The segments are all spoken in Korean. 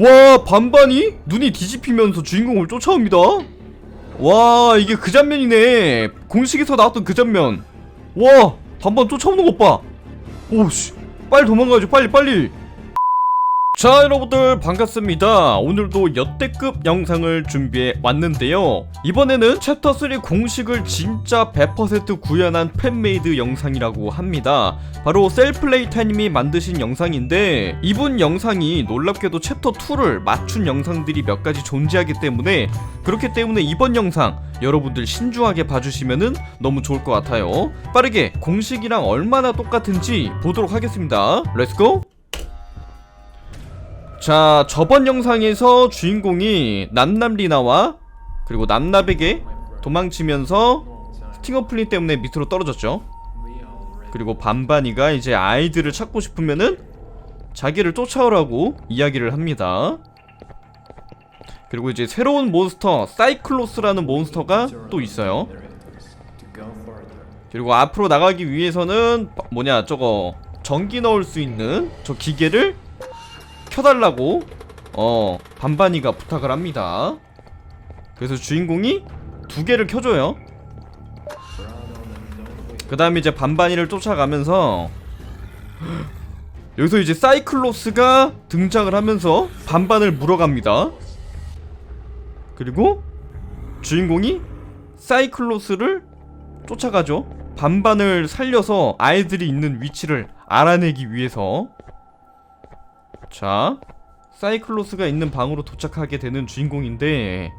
와 반반이? 눈이 뒤집히면서 주인공을 쫓아옵니다. 와 이게 그 장면이네. 공식에서 나왔던 그 장면. 와 반반 쫓아오는 것봐. 오씨. 빨리 도망가야죠. 빨리 빨리 자 여러분들 반갑습니다. 오늘도 역대급 영상을 준비해 왔는데요. 이번에는 챕터 3 공식을 진짜 100% 구현한 팬메이드 영상이라고 합니다. 바로 셀플레이타님이 만드신 영상인데 이분 영상이 놀랍게도 챕터 2를 맞춘 영상들이 몇 가지 존재하기 때문에 그렇기 때문에 이번 영상 여러분들 신중하게 봐주시면은 너무 좋을 것 같아요. 빠르게 공식이랑 얼마나 똑같은지 보도록 하겠습니다. 렛츠고 자 저번 영상에서 주인공이 남남리나와 그리고 남납에게 도망치면서 스팅어 플린 때문에 밑으로 떨어졌죠. 그리고 반반이가 이제 아이들을 찾고 싶으면은 자기를 쫓아오라고 이야기를 합니다. 그리고 이제 새로운 몬스터 사이클로스라는 몬스터가 또 있어요. 그리고 앞으로 나가기 위해서는 뭐냐 저거 전기 넣을 수 있는 저 기계를 켜달라고? 어 반반이가 부탁을 합니다. 그래서 주인공이 두 개를 켜줘요. 그 다음에 이제 반반이를 쫓아가면서 여기서 이제 사이클로스가 등장을 하면서 반반을 물어갑니다. 그리고 주인공이 사이클로스를 쫓아가죠. 반반을 살려서 아이들이 있는 위치를 알아내기 위해서 자, 사이클로스가 있는 방으로 도착하게 되는 주인공인데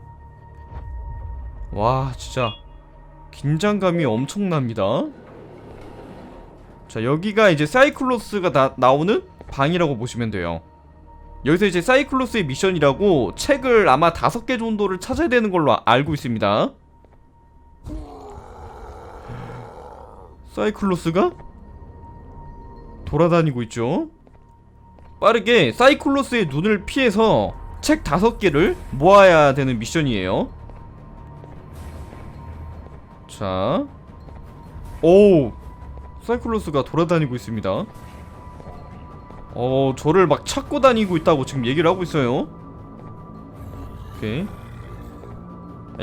와, 진짜 긴장감이 엄청납니다. 자, 여기가 이제 사이클로스가 나, 나오는 방이라고 보시면 돼요. 여기서 이제 사이클로스의 미션이라고 책을 아마 다섯 개 정도를 찾아야 되는 걸로 아- 알고 있습니다. 사이클로스가 돌아다니고 있죠. 빠르게 사이클로스의 눈을 피해서 책 다섯 개를 모아야 되는 미션이에요. 자, 오, 사이클로스가 돌아다니고 있습니다. 어, 저를 막 찾고 다니고 있다고 지금 얘기를 하고 있어요. 오케이.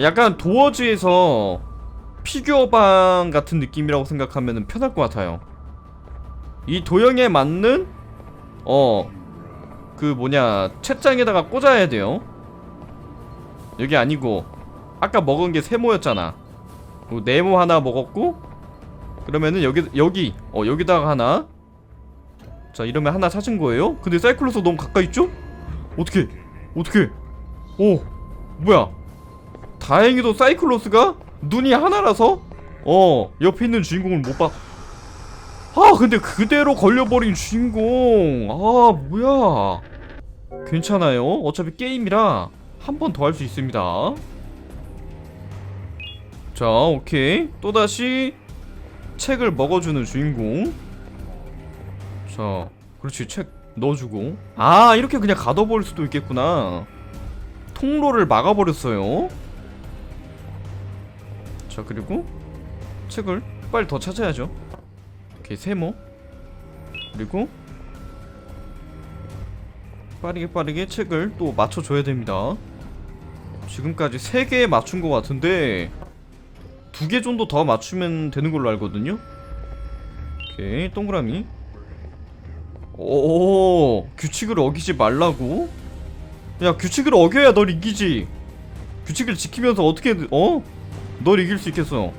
약간 도어즈에서 피규어방 같은 느낌이라고 생각하면 편할 것 같아요. 이 도형에 맞는 어, 그 뭐냐, 책장에다가 꽂아야 돼요. 여기 아니고, 아까 먹은 게 세모였잖아. 네모 하나 먹었고, 그러면은 여기, 여기, 어, 여기다가 하나. 자, 이러면 하나 찾은 거예요? 근데 사이클로스 너무 가까이 있죠? 어떻게, 어떻게, 오, 뭐야. 다행히도 사이클로스가 눈이 하나라서, 어, 옆에 있는 주인공을 못 봐. 아 근데 그대로 걸려버린 주인공. 아 뭐야. 괜찮아요. 어차피 게임이라 한 번 더 할 수 있습니다. 자 오케이. 또다시 책을 먹어주는 주인공. 자 그렇지. 책 넣어주고. 아 이렇게 그냥 가둬버릴 수도 있겠구나. 통로를 막아버렸어요. 자 그리고 책을 빨리 더 찾아야죠 오케이 세모? 그리고 빠르게 빠르게 책을 또 맞춰줘야 됩니다. 지금까지 3개 맞춘 것 같은데 두개 정도 더 맞추면 되는 걸로 알거든요. 오케이 동그라미. 오 규칙을 어기지 말라고? 야 규칙을 어겨야 널 이기지. 규칙을 지키면서 어떻게 어? 널 이길 수 있겠어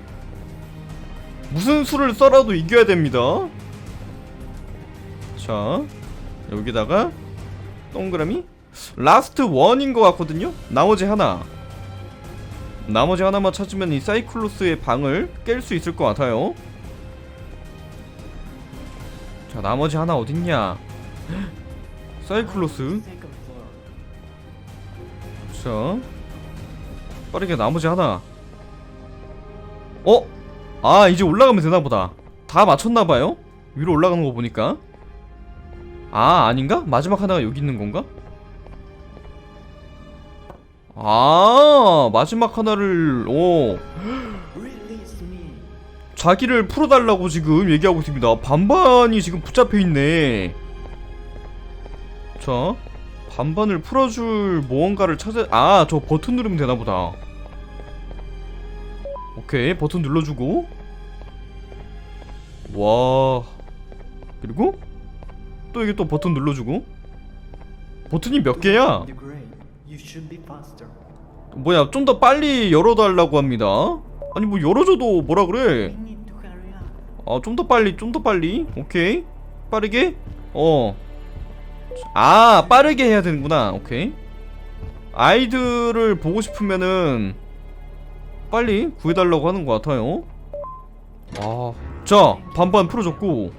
무슨 수를 써라도 이겨야 됩니다. 자, 여기다가 동그라미 라스트 원인 것 같거든요. 나머지 하나. 나머지 하나만 찾으면 이 사이클로스의 방을 깰 수 있을 것 같아요. 자, 나머지 하나 어딨냐? 사이클로스. 자, 빠르게 나머지 하나. 어? 아 이제 올라가면 되나보다 다 맞췄나봐요? 위로 올라가는 거 보니까 아 아닌가? 마지막 하나가 여기 있는 건가? 아 마지막 하나를 오 자기를 풀어달라고 지금 얘기하고 있습니다 반반이 지금 붙잡혀 있네 자 반반을 풀어줄 무언가를 찾아 아 저 버튼 누르면 되나보다 오케이 버튼 눌러주고. 와. 그리고 또 이게 또 버튼 눌러주고. 버튼이 몇 개야. 뭐야 좀 더 빨리 열어달라고 합니다. 아니 뭐 열어줘도 뭐라 그래. 아 좀 더 빨리 좀 더 빨리. 오케이. 빠르게? 어아 빠르게 해야 되는구나. 오케이. 아이들을 보고 싶으면은 빨리 구해달라고 하는 것 같아요 아 자 반반 풀어줬고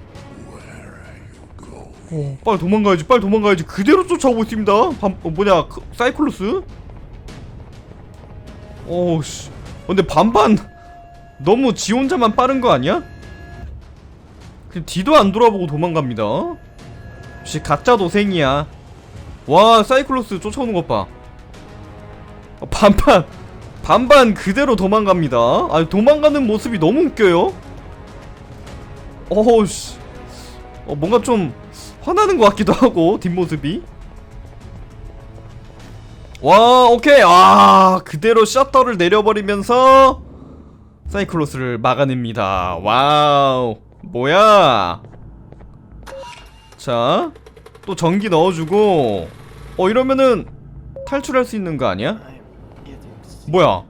어, 빨리 도망가야지 빨리 도망가야지 그대로 쫓아오고 있습니다 반, 어, 뭐냐 그, 사이클로스 오씨 근데 반반 너무 지 혼자만 빠른 거 아니야? 그냥 뒤도 안 돌아보고 도망갑니다. 역시 가짜 도생이야. 와 사이클로스 쫓아오는 것 봐. 어, 반반 반반 그대로 도망갑니다. 아 도망가는 모습이 너무 웃겨요. 어우씨. 어 뭔가 좀 화나는 것 같기도 하고 뒷모습이. 와 오케이 아 그대로 셔터를 내려버리면서 사이클로스를 막아냅니다. 와우. 뭐야? 자, 또 전기 넣어주고, 어 이러면은 탈출할 수 있는 거 아니야? 뭐야?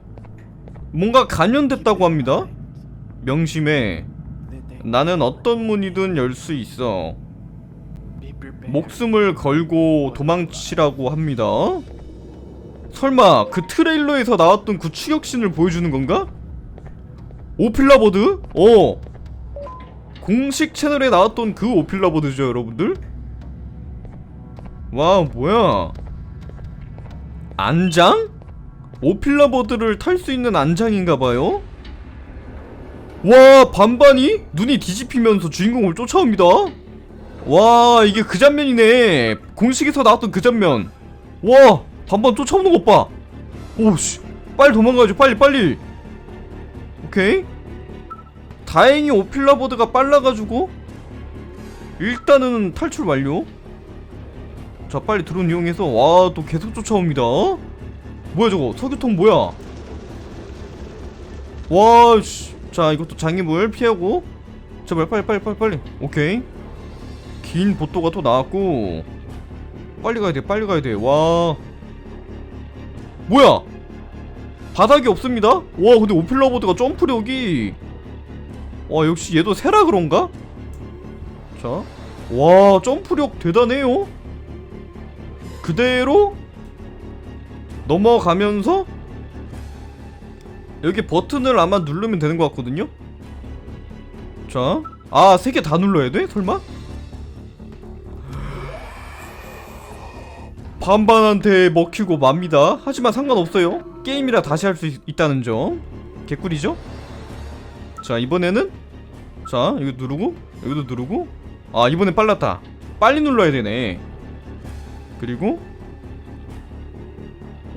뭔가 감염됐다고 합니다. 명심해. 나는 어떤 문이든 열 수 있어. 목숨을 걸고 도망치라고 합니다. 설마 그 트레일러에서 나왔던 그 추격신을 보여주는 건가? 오필라보드? 어. 공식 채널에 나왔던 그 오필라보드죠, 여러분들? 와, 뭐야? 안장? 오필라보드를 탈 수 있는 안장인가봐요? 와, 반반이? 눈이 뒤집히면서 주인공을 쫓아옵니다. 와 이게 그 장면이네. 공식에서 나왔던 그 장면. 와 반반 쫓아오는 것봐. 오씨. 빨리 도망가야지 빨리 빨리. 오케이. 다행히 오필라보드가 빨라가지고 일단은 탈출 완료. 자 빨리 드론 이용해서 와 또 계속 쫓아옵니다 뭐야 저거? 석유통 뭐야? 와씨. 자 이것도 장애물 피하고. 제발 빨리 빨리 빨리 빨리. 오케이. 긴 보도가 또 나왔고. 빨리 가야 돼 빨리 가야 돼와. 뭐야? 바닥이 없습니다? 와 근데 오필라보드가 점프력이. 와 역시 얘도 세라 그런가? 자와 점프력 대단해요. 그대로 넘어가면서 여기 버튼을 아마 누르면 되는 것 같거든요 자 아 세 개 다 눌러야 돼 설마 반반한테 먹히고 맙니다. 하지만 상관없어요. 게임이라 다시 할 수 있다는 점. 개꿀이죠? 자, 이번에는 자, 이거 누르고 여기도 누르고 아, 이번엔 빨랐다. 빨리 눌러야 되네. 그리고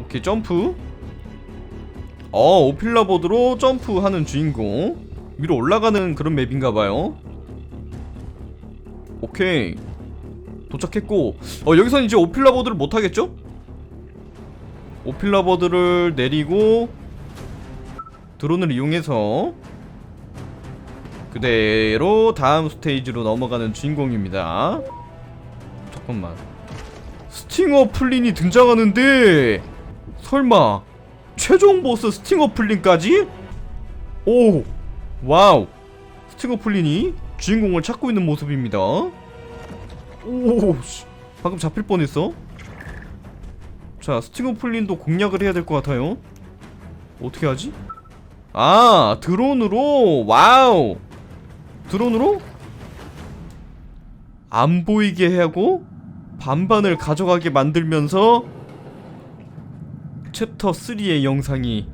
오케이, 점프. 어, 오필라보드로 점프하는 주인공. 위로 올라가는 그런 맵인가 봐요. 오케이. 도착했고 어 여기선 이제 오필라보드를 못하겠죠? 오필라보드를 내리고 드론을 이용해서 그대로 다음 스테이지로 넘어가는 주인공입니다 잠깐만 스팅어 플린이 등장하는데 설마 최종 보스 스팅어 플린까지? 오 와우 스팅어 플린이 주인공을 찾고 있는 모습입니다 오, 씨. 방금 잡힐 뻔했어. 자, 스팅어 플린도 공략을 해야 될 것 같아요. 어떻게 하지? 아, 드론으로. 와우. 드론으로 안 보이게 하고 반반을 가져가게 만들면서 챕터 3의 영상이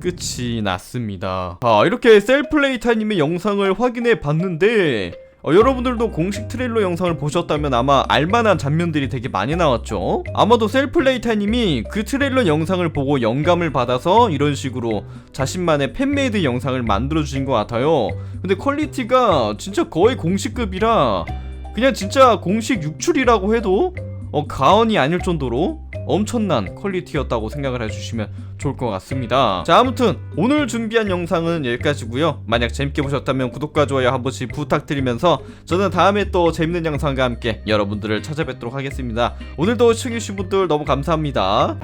끝이 났습니다. 아, 이렇게 셀플레이타님의 영상을 확인해 봤는데 어, 여러분들도 공식 트레일러 영상을 보셨다면 아마 알만한 장면들이 되게 많이 나왔죠. 아마도 셀플레이타님이 그 트레일러 영상을 보고 영감을 받아서 이런 식으로 자신만의 팬메이드 영상을 만들어 주신 것 같아요. 근데 퀄리티가 진짜 거의 공식급이라 그냥 진짜 공식 육출이라고 해도 어, 가언이 아닐 정도로 엄청난 퀄리티였다고 생각을 해주시면 좋을 것 같습니다. 자, 아무튼 오늘 준비한 영상은 여기까지고요. 만약 재밌게 보셨다면 구독과 좋아요 한 번씩 부탁드리면서 저는 다음에 또 재밌는 영상과 함께 여러분들을 찾아뵙도록 하겠습니다. 오늘도 시청해주신 분들 너무 감사합니다.